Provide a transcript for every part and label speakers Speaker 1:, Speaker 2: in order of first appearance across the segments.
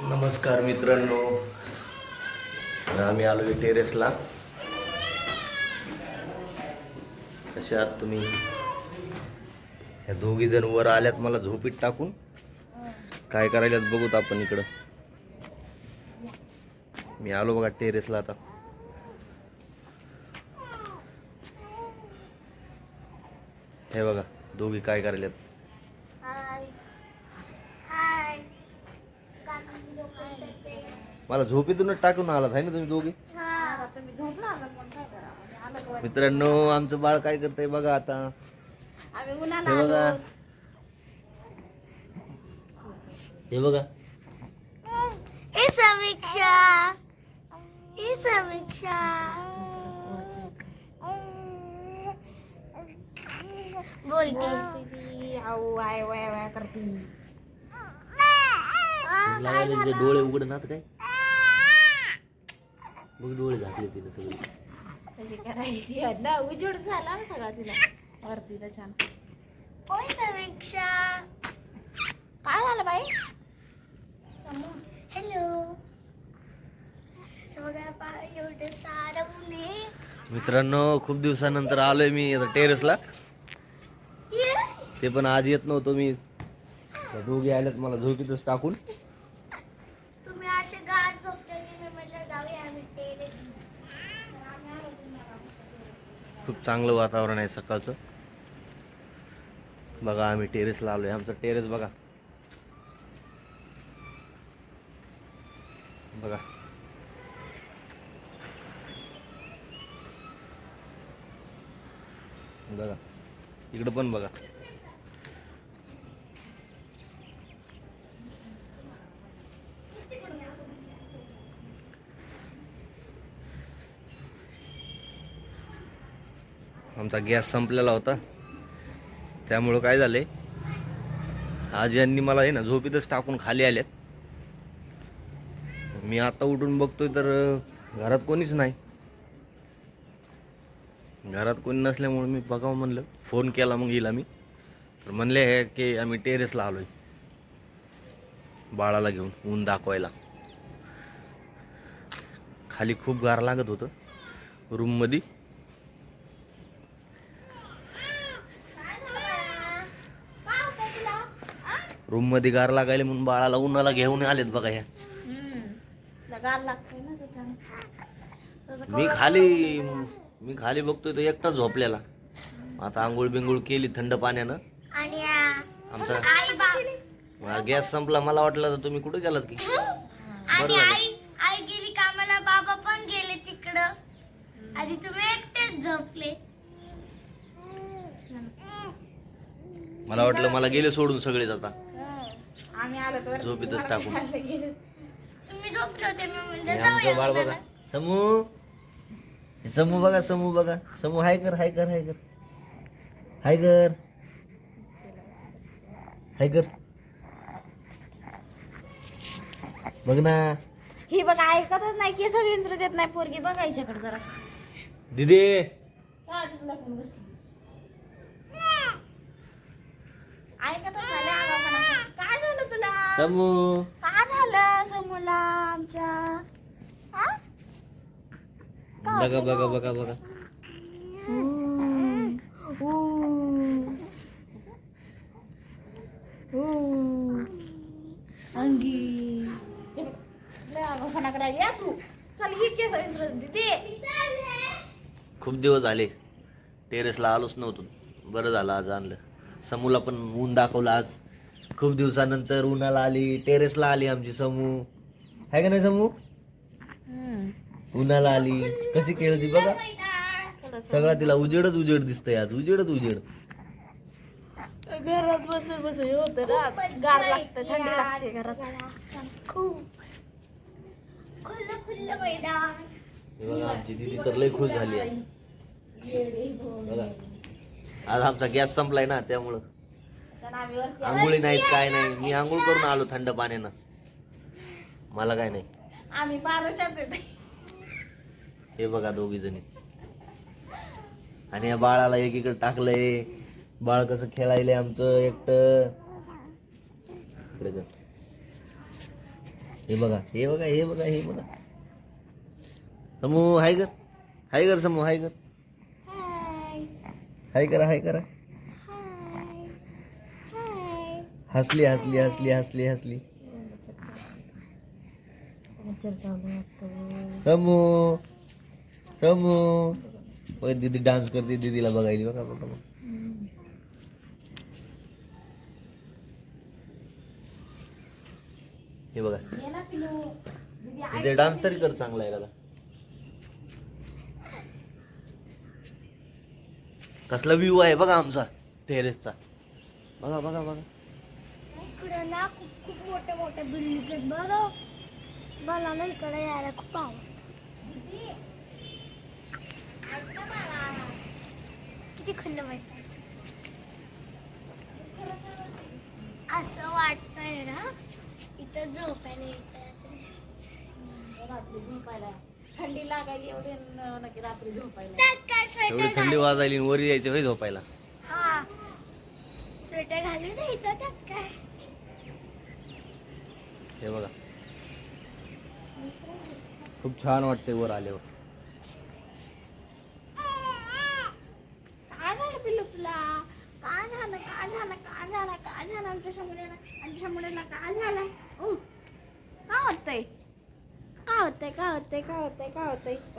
Speaker 1: नमस्कार मित्रांनो. आम्ही आलो टेरेसला कसे आहात तुम्ही? ह्या दोघी जण वर आल्यात मला झोपीत टाकून. काय करायल्यात बघूत आपण इकडं. मी आलो बघा टेरेसला आता. हे बघा दोघी काय करायल्यात
Speaker 2: हाय हाय
Speaker 1: मला झोपेतूनच टाकून आलात आहे ना तुम्ही दोघी? मित्रांनो आमचं बाळ काय करतंय बघा आता.
Speaker 2: आम्ही
Speaker 1: हे बघा. हे बघा.
Speaker 2: समीक्षा. हे समीक्षा. बोलते आऊ आय वाय वाय करते.
Speaker 1: डोळे उघड ना काय? बघ डोळे घातले तिने सगळे.
Speaker 2: कशी करायची ती ना उजेड झाला ना सगळा तिला. वरती छान. ओय समीक्षा. काय झालं बाई? हॅलो बघा पा एवढं सारं ऊन आहे
Speaker 1: मित्रांनो खूप दिवसानंतर आलोय मी आता टेरेसला ते पण आज येत नव्हतो मी. त्या दोघी आल्यात मला झोपीतच टाकून
Speaker 2: तुम्ही असे गार झोपले की मी म्हटलं जाऊया आम्ही टेरेस
Speaker 1: खूप चांगलं वातावरण आहे सकाळचं. बघा आम्ही टेरेस लावलो आहे आमचं टेरेस बघा. बघा. बघा. इकडं पण बघा. आमचा गॅस संपलेला होता. त्यामुळं काय झालं आज यांनी मला आहे ना झोपीतच टाकून खाली आल्यात. मी आता उठून बघतोय तर घरात कोणीच नाही. घरात कोणी नसल्यामुळे मी बघावं म्हणलं. फोन केला मग येईल आम्ही तर म्हणले हे की आम्ही टेरेसला आलोय. बाळाला घेऊन ऊन दाखवायला. खाली खूप गार लागत होतं. रूममध्ये रूममध्ये गार लागायला म्हणून बाळाला उन्हाला घेऊन आलेत बघा
Speaker 2: तसं
Speaker 1: मी खाली मी खाली बघतोय तो एकटाच झोपलेला. आता आंघोळ बिंघोळ केली थंड पाण्यानं.
Speaker 2: आणि
Speaker 1: आमचा
Speaker 2: आई बा
Speaker 1: गॅस संपला मला वाटलं तर तुम्ही कुठे गेलात की?
Speaker 2: आणि आई आई गेली कामाला बाबा पण गेले तिकडं. आणि तुम्ही एकटेच झोपले.
Speaker 1: मला वाटलं मला गेले सोडून सगळेच आता.
Speaker 2: आम्ही आलो तर
Speaker 1: झोपीतच टाकून
Speaker 2: तुम्ही झोपले होते मी म्हणजे
Speaker 1: आमचं बाळ बघा. समू. हे समू बघा समू बघा. समू हाय कर हाय कर हाय कर. हाय कर. हाय कर. बघ ना.
Speaker 2: ही बघा ऐकतच नाही केस विंचरू देत नाही पोरगी. बघा हिच्याकडे जरा.
Speaker 1: दिदी
Speaker 2: नाही आगाऊपणा. काय झालं तुला
Speaker 1: समू.
Speaker 2: काय झालं समोला आमच्या? हा?
Speaker 1: बघा बघा बघा बघा.
Speaker 2: अंगी. लय आगाऊपणा करायली हा तू. चल ही केस
Speaker 1: खूप दिवस झाले. टेरेसला आलोच नव्हतो. बरं झालं आज आणलं. समूला पण ऊन दाखवलं आज. खूप दिवसानंतर उन्हाला आली टेरेसला आली आमची समू. आहे का नाही समू? उन्हाला आली. कशी खेळती बघा. सगळा तिला उजेडच उजेड दिसतंय आज. उजेडच उजेड.
Speaker 2: घरात बसून बसून होत ना. गार लागतं थंडी लागते घरात. खूप खुल्लं खुल्लं मैदान
Speaker 1: हे बघा आमची दिदी तर लय खुश झाली आहे. बघा. आज आमचा गॅस संपलाय ना त्यामुळं. आंघोळी नाहीत काय नाही. मी आंघोळ करून आलो थंड पाण्यानं. मला काय नाही.
Speaker 2: आम्ही पारोशाच
Speaker 1: हे बघा दोघी जणी. आणि या बाळाला एकीकडे टाकलंय. बाळ कसं खेळायलंय आमचं एकटं. इकडे कर. हे बघा हे बघा हे बघा हे बघा. समू हाय कर. हाय कर समू हाय कर.
Speaker 2: हाय
Speaker 1: करा हाय करा
Speaker 2: हाय हाय
Speaker 1: हसली हसली हसली हसली हसली. समू समू. बघ दीदी डान्स करते दीदीला बघायली बघा बघा मग हे बघा.
Speaker 2: दीदी
Speaker 1: डान्स तरी कर चांगला आहे का कसला व्ह्यू आहे बघा आमचा टेरेसचा बघा बघा बघा.
Speaker 2: इकडं ना खूप खूप मोठ्या मोठ्या बिल्डिंग आहेत. बरं मला ना इकडे यायला खूप आवडतं. किती खंड वाटत असं वाटतंय ना इथं झोपायला येतं रात्री. झोपायला. थंडी लागायली एवढी न- नक्की रात्री झोपायला. त्यात काय
Speaker 1: एवढी थंडी वाजायली आणि वर यायचं होय झोपायला.
Speaker 2: हा. स्वेटर घालून यायचं त्यात काय?
Speaker 1: हे बघा. खूप छान वाटते वर आल्यावर.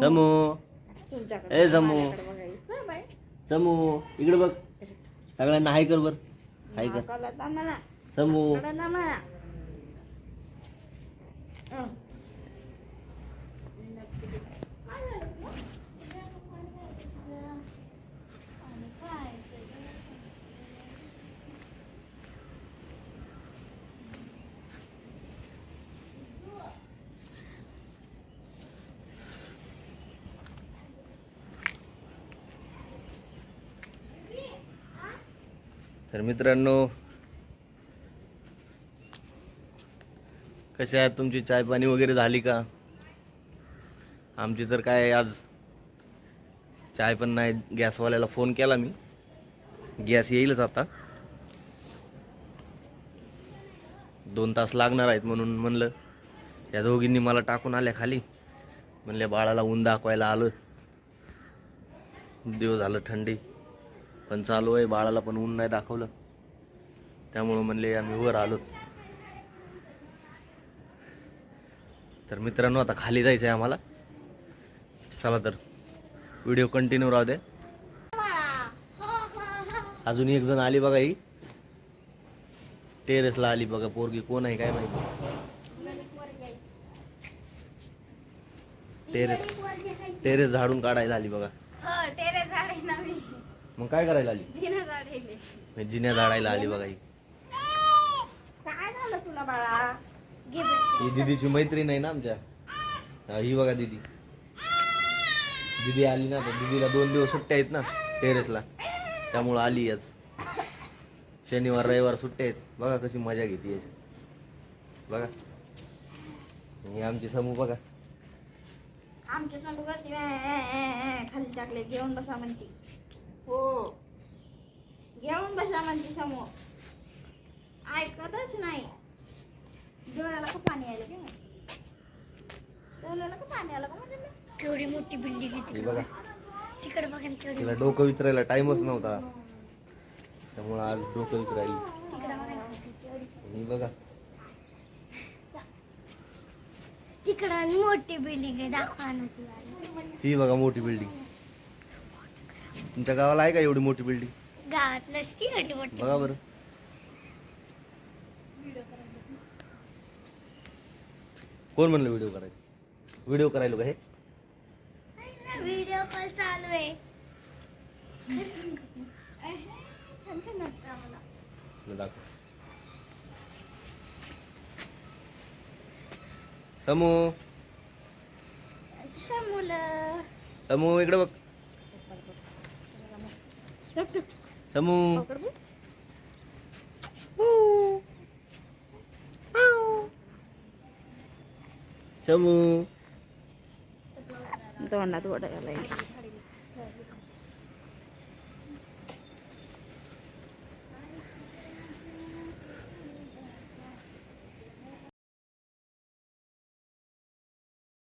Speaker 1: समू. ए, समू. समू इकडे बघ. सगळ्यांना हाय कर बर हाय कर. समू
Speaker 2: नाकाला दामाना. हं. काय झालं तुला? आणि काय ते?
Speaker 1: तर मित्रांनो कशा आहेत तुमची चाय पाणी वगैरे झाली का? आमची तर काय आज चाय पण नाही गॅसवाल्याला फोन केला मी. गॅस येईलच आता. दोन तास लागणार आहेत म्हणून म्हणलं या दोघींनी मला टाकून आल्या खाली. म्हणले बाळाला ऊन दाखवायला आलो दिवस झालं थंडी पण चालू आहे. बाळाला पण ऊन नाही दाखवलं. त्यामुळं म्हणले आम्ही वर आलो. तर मित्रांनो आता खाली जायचं आहे आम्हाला. चला तर व्हिडिओ कंटिन्यू राहू दे. अजून एक जण आली बघा ही. टेरेसला आली बघा पोरगी. कोण आहे काय माहिती? टेरेस. टेरेस झाडून काढायला आली बघा.
Speaker 2: हो
Speaker 1: मग काय करायला आली. जिन्या झाडायला आली बघा ही.
Speaker 2: काय झालं तुला बाळा?
Speaker 1: ही दीदीची मैत्रीण आहे ना आमच्या. हा, ही बघा दीदी. दीदी आली ना तर दीदीला दोन दिवस सुट्ट्या आहेत ना टेरेसला. त्यामुळं आली आज. शनिवार रविवार सुट्ट्या आहेत. बघा कशी मजा घेते याची. बघा. ही आमची समूह बघा.
Speaker 2: आमच्या संग करते. खाली टाकले घेऊन बसा म्हणते. हो. घेऊन बसा म्हणते समोर ऐकतच नाही. डोळ्याला का पाणी आलं का डोळ्याला का पाणी आलं का म्हणजे केवढी मोठी बिल्डिंग
Speaker 1: ही बघा.
Speaker 2: तिकडे बघा ना केवढी
Speaker 1: तिला डोकं विचारायला टाइमच नव्हता. त्यामुळं आज डोकं विचारायला
Speaker 2: तिकडे बघा ना केवढी.
Speaker 1: बघा.
Speaker 2: तिकडं आणि मोठी बिल्डिंग आहे. दाखवा ना तुला.
Speaker 1: ही बघा मोठी बिल्डिंग. तुमच्या गावाला आहे का एवढी मोठी बिल्डिंग?
Speaker 2: गावात नसती एवढी मोठी
Speaker 1: बघा बरं. कोण म्हणलं व्हिडिओ करायला व्हिडिओ करायला का हे?
Speaker 2: व्हिडिओ कॉल चालू आहे. छान छान वाटतं आम्हाला
Speaker 1: दाखव. समू.
Speaker 2: अच्छा मुलं
Speaker 1: समू इकडे बघ. समू. চমু
Speaker 2: তোমার না তোমার টাকা লাগে